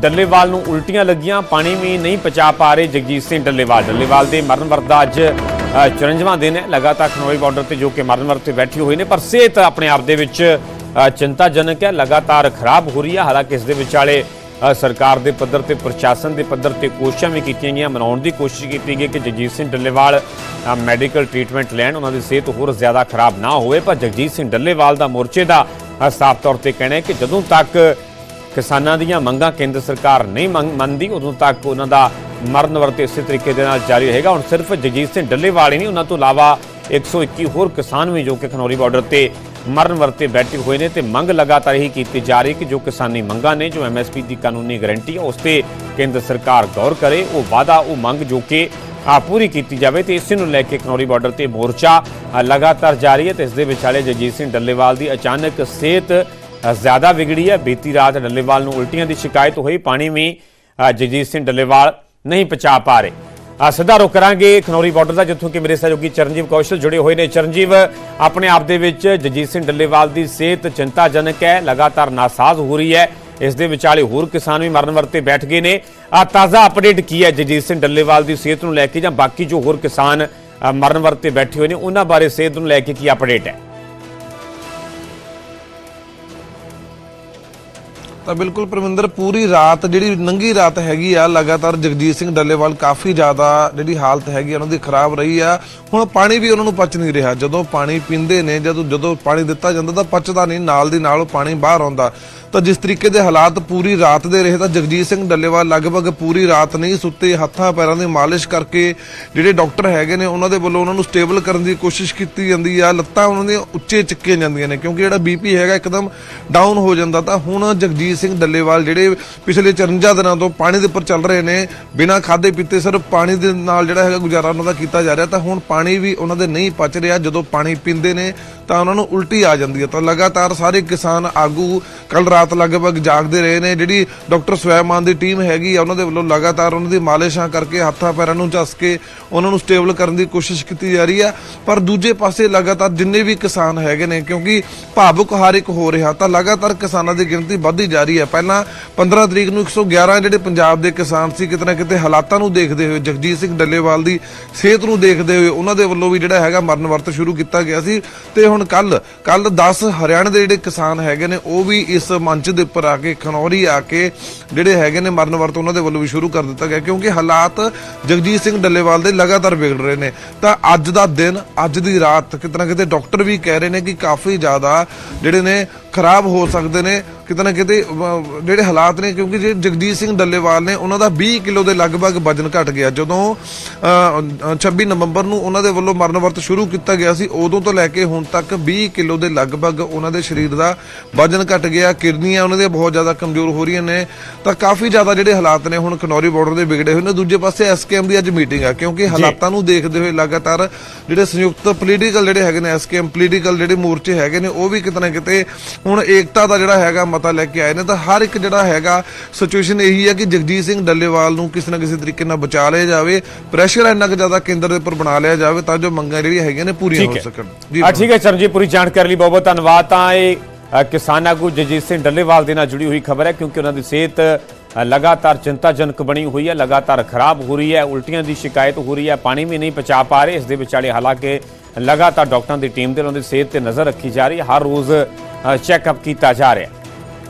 ਡੱਲੇਵਾਲ ਨੂੰ ਉਲਟੀਆਂ ਲੱਗੀਆਂ ਪਾਣੀ ਵੀ ਨਹੀਂ ਪਚਾ ਪਾ ਰਹੇ ਜਗਜੀਤ ਸਿੰਘ ਡੱਲੇਵਾਲ। ਡੱਲੇਵਾਲ ਦੇ ਮਰਨ ਵਰਤ ਅੱਜ ਅ, 54ਵਾਂ ਦਿਨ ਹੈ। ਲਗਾਤਾਰ ਖਨੌਰੀ ਬਾਰਡਰ ਤੇ ਜੋ ਕਿ ਮਰਨ ਵਰਤ ਤੇ ਬੈਠੀ ਹੋਏ ਨੇ ਪਰ ਸਿਹਤ ਆਪਣੇ ਆਪ ਦੇ ਵਿੱਚ ਚਿੰਤਾਜਨਕ ਹੈ। ਲਗਾਤਾਰ ਖਰਾਬ ਹੋ ਰਹੀ ਹੈ। ਹਾਲਾਂਕਿ ਇਸ ਦੇ ਵਿਚਾਲੇ ਸਰਕਾਰ ਦੇ ਪੱਧਰ ਤੇ ਪ੍ਰਸ਼ਾਸਨ ਦੇ ਪੱਧਰ ਤੇ ਕੋਸ਼ਿਸ਼ਾਂ ਵੀ ਕੀਤੀਆਂ ਗਈਆਂ। ਮਨਾਉਣ ਦੀ ਕੋਸ਼ਿਸ਼ ਕੀਤੀ ਗਈ ਕਿ ਜਗਜੀਤ ਸਿੰਘ ਡੱਲੇਵਾਲ ਮੈਡੀਕਲ ਟ੍ਰੀਟਮੈਂਟ ਲੈਣ। ਉਹਨਾਂ ਦੀ ਸਿਹਤ ਹੋਰ ਜ਼ਿਆਦਾ ਖਰਾਬ ਨਾ ਹੋਵੇ। ਪਰ ਜਗਜੀਤ ਸਿੰਘ ਡੱਲੇਵਾਲ ਦਾ ਮੋਰਚੇ ਦਾ ਸਾਫ਼ ਤੌਰ ਤੇ ਕਹਿਣਾ ਹੈ ਕਿ ਜਦੋਂ ਤੱਕ ਕਿਸਾਨਾਂ ਦੀਆਂ ਮੰਗਾਂ ਕੇਂਦਰ ਸਰਕਾਰ ਨਹੀਂ ਮੰਗ- ਮੰਨਦੀ, ਉਦੋਂ ਤੱਕ ਉਹਨਾਂ ਦਾ ਮਰਨ ਵਰਤੇ ਇਸੇ ਤਰੀਕੇ ਦੇ ਨਾਲ ਜਾਰੀ ਰਹੇਗਾ। ਹੁਣ ਸਿਰਫ ਜਗਜੀਤ ਸਿੰਘ ਡੱਲੇਵਾਲ ਹੀ ਨਹੀਂ, ਉਹਨਾਂ ਤੋਂ ਇਲਾਵਾ 121 ਹੋਰ ਕਿਸਾਨ ਵੀ ਜੋ ਕਿ ਖਨੌਰੀ ਬਾਰਡਰ ਤੇ ਮਰਨ ਵਰਤੇ ਬੈਠੇ ਹੋਏ ਨੇ ਤੇ ਮੰਗ ਲਗਾਤਾਰ ਹੀ ਕੀਤੀ ਜਾ ਰਹੀ ਕਿ ਜੋ ਕਿਸਾਨੀ ਮੰਗਾਂ ਨੇ, ਜੋ ਐਮਐਸਪੀ ਦੀ ਕਾਨੂੰਨੀ ਗਾਰੰਟੀ ਹੈ ਉਸ ਤੇ ਕੇਂਦਰ ਸਰਕਾਰ ਗੌਰ ਕਰੇ। ਉਹ ਵਾਅਦਾ, ਉਹ ਮੰਗ ਜੋ ਕਿ ਆ ਪੂਰੀ ਕੀਤੀ ਜਾਵੇ ਤੇ ਇਸ ਨੂੰ ਲੈ ਕੇ ਖਨੌਰੀ ਬਾਰਡਰ ਤੇ ਮੋਰਚਾ ਲਗਾਤਾਰ ਜਾਰੀ ਹੈ ਤੇ ਇਸ ਦੇ ਵਿਚਾਲੇ ਜਗਜੀਤ ਸਿੰਘ ਡੱਲੇਵਾਲ ਦੀ ਅਚਾਨਕ ਸਿਹਤ ਅ, ਜ਼ਿਆਦਾ ਵਿਗੜੀ ਹੈ। ਬੀਤੀ ਰਾਤ ਡੱਲੇਵਾਲ ਨੂੰ ਉਲਟੀਆਂ ਦੀ ਸ਼ਿਕਾਇਤ ਹੋਈ। ਪਾਣੀ ਵੀ ਜਗਜੀਤ ਸਿੰਘ ਡੱਲੇਵਾਲ ਨਹੀਂ ਪਹੁੰਚਾ ਪਾ ਰਹੇ। ਅ, ਸਿੱਧਾ ਰੁਕ ਕਰਾਂਗੇ ਖਨੌਰੀ ਬਾਰਡਰ ਦਾ ਜਿੱਥੋਂ ਕਿ ਮੇਰੇ ਸਹਿਯੋਗੀ ਚਰਨਜੀਵ ਕੌਸ਼ਲ ਜੁੜੇ ਹੋਏ ਨੇ। ਚਰਨਜੀਵ ਆਪਣੇ ਆਪ ਦੇ ਵਿੱਚ ਜਗਜੀਤ ਸਿੰਘ ਡੱਲੇਵਾਲ ਦੀ ਸਿਹਤ ਚਿੰਤਾਜਨਕ ਹੈ ਲਗਾਤਾਰ ਨਾਸਾਜ਼ ਹੋ ਰਹੀ ਹੈ। ਇਸ ਦੇ ਵਿਚਾਲੇ ਹੋਰ ਕਿਸਾਨ ਵੀ ਮਰਨ ਵਰਤੇ ਬੈਠ ਗਏ ਨੇ। ਆ ਤਾਜ਼ਾ ਅਪਡੇਟ ਕੀ ਹੈ ਜਗਜੀਤ ਸਿੰਘ ਡੱਲੇਵਾਲ ਦੀ ਸਿਹਤ ਨੂੰ ਲੈ ਕੇ ਜਾਂ ਬਾਕੀ ਜੋ ਹੋਰ ਕਿਸਾਨ ਮਰਨ ਵਰਤੇ ਬੈਠੇ ਹੋਏ ਨੇ ਉਹਨਾਂ ਬਾਰੇ ਸਿਹਤ ਨੂੰ ਲੈ ਕੇ ਕੀ ਅਪਡੇਟ ਹੈ? ਤਾਂ ਬਿਲਕੁਲ ਪਰਮਿੰਦਰ, ਪੂਰੀ ਰਾਤ ਜਿਹੜੀ ਨੰਗੀ ਰਾਤ ਹੈਗੀ ਆ, ਲਗਾਤਾਰ ਜਗਜੀਤ ਸਿੰਘ ਡੱਲੇਵਾਲ ਕਾਫੀ ਜ਼ਿਆਦਾ ਜਿਹੜੀ ਹਾਲਤ ਹੈਗੀ ਆ, ਉਹਨਾਂ ਦੀ ਖਰਾਬ ਰਹੀ ਆ। ਹੁਣ ਪਾਣੀ ਵੀ ਉਹਨਾਂ ਨੂੰ ਪਚ ਨਹੀਂ ਰਿਹਾ। ਜਦੋਂ ਪਾਣੀ ਪੀਂਦੇ ਨੇ, ਜਦੋਂ ਜਦੋਂ ਪਾਣੀ ਦਿੱਤਾ ਜਾਂਦਾ ਤਾਂ ਪਚਦਾ ਨਹੀਂ, ਨਾਲ ਦੀ ਨਾਲ ਉਹ ਪਾਣੀ ਬਾਹਰ ਆਉਂਦਾ। ਤਾਂ ਜਿਸ ਤਰੀਕੇ ਦੇ ਹਾਲਾਤ ਪੂਰੀ ਰਾਤ ਦੇ ਰਹੇ, ਤਾਂ ਜਗਜੀਤ ਸਿੰਘ ਡੱਲੇਵਾਲ ਲਗਭਗ ਪੂਰੀ ਰਾਤ ਨਹੀਂ, ਸੁੱਤੇ ਹੱਥਾਂ ਪੈਰਾਂ ਦੀ ਮਾਲਿਸ਼ ਕਰਕੇ ਜਿਹੜੇ ਡਾਕਟਰ ਹੈਗੇ ਨੇ, ਉਹਨਾਂ ਦੇ ਵੱਲੋਂ ਉਹਨਾਂ ਨੂੰ ਸਟੇਬਲ ਕਰਨ ਦੀ ਕੋਸ਼ਿਸ਼ ਕੀਤੀ ਜਾਂਦੀ ਆ। ਲੱਤਾਂ ਉਹਨਾਂ ਦੀਆਂ ਉੱਚੇ ਚੱਕੀਆਂ ਜਾਂਦੀਆਂ ਨੇ, ਕਿਉਂਕਿ ਜਿਹੜਾ ਬੀਪੀ ਹੈਗਾ ਇੱਕਦਮ ਡਾਊਨ ਹੋ ਜਾਂਦਾ। ਤਾਂ ਹੁਣ ਜਗਜੀਤ ਸਿੰਘ ਡੱਲੇਵਾਲ ਜਿਹੜੇ ਪਿਛਲੇ 54 ਦਿਨਾਂ ਤੋਂ ਪਾਣੀ ਦੇ ਉੱਪਰ ਚੱਲ ਰਹੇ ਨੇ, ਬਿਨਾਂ ਖਾਦੇ ਪੀਤੇ ਸਿਰਫ ਪਾਣੀ ਦੇ ਨਾਲ ਜਿਹੜਾ ਹੈਗਾ ਗੁਜ਼ਾਰਾ ਉਹਨਾਂ ਦਾ ਕੀਤਾ ਜਾ ਰਿਹਾ। ਤਾਂ ਹੁਣ ਪਾਣੀ ਵੀ ਉਹਨਾਂ ਦੇ ਨਹੀਂ ਪਚ ਰਿਹਾ, ਜਦੋਂ ਪਾਣੀ ਪੀਂਦੇ ਨੇ ਤਾਂ ਉਹਨਾਂ ਨੂੰ ਉਲਟੀ ਆ ਜਾਂਦੀ ਹੈ ਤਾਂ ਲਗਾਤਾਰ ਸਾਰੇ ਕਿਸਾਨ ਆਗੂ ਕੱਲ ਰਾਤ ਲਗਭਗ ਜਾਗਦੇ ਰਹੇ ਨੇ। ਜਿਹੜੀ ਡਾਕਟਰ ਸਵੈਮਾਨ ਦੀ ਟੀਮ ਹੈਗੀ ਆ, ਉਹਨਾਂ ਦੇ ਵੱਲੋਂ ਲਗਾਤਾਰ ਉਹਨਾਂ ਦੀ ਮਾਲਿਸ਼ਾਂ ਕਰਕੇ ਹੱਥਾਂ ਪੈਰਾਂ ਨੂੰ ਝਸ ਕੇ ਉਹਨਾਂ ਨੂੰ ਸਟੇਬਲ ਕਰਨ ਦੀ ਕੋਸ਼ਿਸ਼ ਕੀਤੀ ਜਾ ਰਹੀ ਆ। ਪਰ ਦੂਜੇ ਪਾਸੇ ਲਗਾਤਾਰ ਜਿੰਨੇ ਵੀ ਕਿਸਾਨ ਹੈਗੇ ਨੇ, ਕਿਉਂਕਿ ਭਾਵੁਕ ਹਰ ਇੱਕ ਹੋ ਰਿਹਾ, ਤਾਂ ਲਗਾਤਾਰ ਕਿਸਾਨਾਂ ਦੀ ਗਿਣਤੀ ਵੱਧਦੀ ਜਾ ਰਹੀ ਹੈ ਪਹਿਲਾਂ 15 ਤਰੀਕ ਨੂੰ 111 ਜਿਹੜੇ ਪੰਜਾਬ ਦੇ ਕਿਸਾਨ ਸੀ, ਕਿਤੇ ਨਾ ਕਿਤੇ ਹਾਲਾਤਾਂ ਨੂੰ ਦੇਖਦੇ ਹੋਏ, ਜਗਜੀਤ ਸਿੰਘ ਡੱਲੇਵਾਲ ਦੀ ਸਿਹਤ ਨੂੰ ਦੇਖਦੇ ਹੋਏ ਉਹਨਾਂ ਦੇ ਵੱਲੋਂ ਵੀ ਜਿਹੜਾ ਹੈਗਾ ਮਰਨ ਵਰਤ ਸ਼ੁਰੂ ਕੀਤਾ ਗਿਆ ਸੀ। ਤੇ ਹੁਣ ਕੱਲ ਕੱਲ 10 ਹਰਿਆਣਾ ਦੇ ਜਿਹੜੇ ਕਿਸਾਨ ਹੈਗੇ ਨੇ, ਉਹ ਵੀ ਇਸ ਮੰਚ ਦੇ ਉੱਪਰ ਆ ਕੇ, ਖਨੌਰੀ ਆ ਕੇ ਜਿਹੜੇ ਹੈਗੇ ਨੇ ਮਰਨ ਵਰਤ, ਉਹਨਾਂ ਦੇ ਵੱਲੋਂ ਵੀ ਸ਼ੁਰੂ ਕਰ ਦਿੱਤਾ ਗਿਆ। ਕਿਉਂਕਿ ਹਾਲਾਤ ਜਗਜੀਤ ਸਿੰਘ ਡੱਲੇਵਾਲ ਦੇ ਲਗਾਤਾਰ ਵਿਗੜ ਰਹੇ ਨੇ। ਤਾਂ ਅੱਜ ਦਾ ਦਿਨ, ਅੱਜ ਦੀ ਰਾਤ ਕਿਤੇ ਨਾ ਕਿਤੇ ਡਾਕਟਰ ਵੀ ਕਹਿ ਰਹੇ ਨੇ ਕਿ ਕਾਫੀ ਜ਼ਿਆਦਾ ਜਿਹੜੇ ਨੇ ਖਰਾਬ ਹੋ ਸਕਦੇ ਨੇ ਕਿਤੇ ਨਾ ਕਿਤੇ ਜਿਹੜੇ ਹਾਲਾਤ ਨੇ ਕਿਉਂਕਿ ਜੇ ਜਗਜੀਤ ਸਿੰਘ ਡੱਲੇਵਾਲ ਨੇ ਉਹਨਾਂ ਦਾ 20 ਕਿਲੋ ਦੇ ਲਗਭਗ ਵਜਨ ਘਟ ਗਿਆ। ਜਦੋਂ ਅਹ, ਅਹ, 26 ਨਵੰਬਰ ਨੂੰ ਉਹਨਾਂ ਦੇ ਵੱਲੋਂ ਮਰਨ ਵਰਤ ਸ਼ੁਰੂ ਕੀਤਾ ਗਿਆ ਸੀ ਉਦੋਂ ਤੋਂ ਲੈ ਕੇ ਹੁਣ ਤੱਕ 20 ਕਿਲੋ ਦੇ ਲਗਭਗ ਉਹਨਾਂ ਦੇ ਸਰੀਰ ਦਾ ਵਜਨ ਘਟ ਗਿਆ। ਕਿਡਨੀਆਂ ਉਹਨਾਂ ਦੀਆਂ ਬਹੁਤ ਜ਼ਿਆਦਾ ਕਮਜ਼ੋਰ ਹੋ ਰਹੀਆਂ ਨੇ। ਤਾਂ ਕਾਫੀ ਜ਼ਿਆਦਾ ਜਿਹੜੇ ਹਾਲਾਤ ਨੇ ਹੁਣ ਕਨੌਰੀ ਬਾਰਡਰ ਦੇ ਵਿਗੜੇ ਹੋਏ ਨੇ। ਦੂਜੇ ਪਾਸੇ ਐਸਕੇਐਮ ਦੀ ਅੱਜ ਮੀਟਿੰਗ ਆ ਕਿਉਂਕਿ ਹਾਲਾਤਾਂ ਨੂੰ ਦੇਖਦੇ ਹੋਏ ਲਗਾਤਾਰ ਜਿਹੜੇ ਸੰਯੁਕਤ ਪੋਲੀਟੀਕਲ ਜਿਹੜੇ ਹੈਗੇ ਨੇ ਐਸਕੇਐਮ ਪੋਲੀਟੀਕਲ ਜਿਹੜੇ ਮੋਰਚੇ ਹੈਗੇ ਨੇ ਉਹ ਵੀ ਕਿਤੇ ਨਾ ਕਿਤੇ ਹੁਣ ਏਕਤਾ ਦਾ ਜਿਹੜਾ ਹੈਗਾ ਮਤਾ ਲੈ ਕੇ ਆਏ ਨੇ ਤਾਂ ਹਰ ਇੱਕ ਜਿਹੜਾ ਹੈਗਾ ਸਿਚੁਏਸ਼ਨ ਇਹੀ ਹੈ ਕਿ ਜਗਜੀਤ ਸਿੰਘ ਡੱਲੇਵਾਲ ਨੂੰ ਕਿਸੇ ਨਾ ਕਿਸੇ ਤਰੀਕੇ ਨਾਲ ਬਚਾ ਲਿਆ ਜਾਵੇ ਪ੍ਰੈਸ਼ਰ ਇੰਨਾ ਕੁ ਜ਼ਿਆਦਾ ਕੇਂਦਰ ਦੇ ਉੱਪਰ ਬਣਾ ਲਿਆ ਜਾਵੇ ਤਾਂ ਜੋ ਮੰਗਾਂ ਜਿਹੜੀਆਂ ਹੈਗੀਆਂ ਨੇ ਪੂਰੀਆਂ ਹੋ ਸਕਣ। ਹੈ ਆ ਠੀਕ ਹੈ ਚਰਨਜੀਤ ਪੂਰੀ ਜਾਣਕਾਰੀ ਲਈ ਬਹੁਤ ਬਹੁਤ ਧੰਨਵਾਦ। ਤਾਂ ਇਹ ਕਿਸਾਨ ਆਗੂ ਜਗਜੀਤ ਸਿੰਘ ਡੱਲੇਵਾਲ ਦੇ ਨਾਲ ਜੁੜੀ ਹੋਈ ਖਬਰ ਹੈ ਕਿਉਂਕਿ ਉਹਨਾਂ ਦੀ ਸਿਹਤ ਲਗਾਤਾਰ ਚਿੰਤਾਜਨਕ ਬਣੀ ਹੋਈ ਹੈ ਲਗਾਤਾਰ ਖਰਾਬ ਹੋ ਰਹੀ ਹੈ ਉਲਟੀਆਂ ਦੀ ਸ਼ਿਕਾਇਤ ਹੋ ਰਹੀ ਹੈ ਪਾਣੀ ਵੀ ਨਹੀਂ ਪਚਾ ਪਾ ਰਹੇ। ਇਸ ਦੇ ਵਿਚਾਲੇ ਹਾਲਾਂਕਿ ਲਗਾਤਾਰ ਡਾਕਟਰਾਂ ਦੀ ਟੀਮ ਦੇ ਉਹਨਾਂ ਦੀ ਸਿਹਤ ਤੇ ਨਜ਼ਰ ਰੱਖੀ ਜਾ ਰਹੀ ਹੈ। ਹਰ ਰੋਜ਼ ਚੈੱਕਅਪ ਕੀਤਾ ਜਾ ਰਿਹਾ।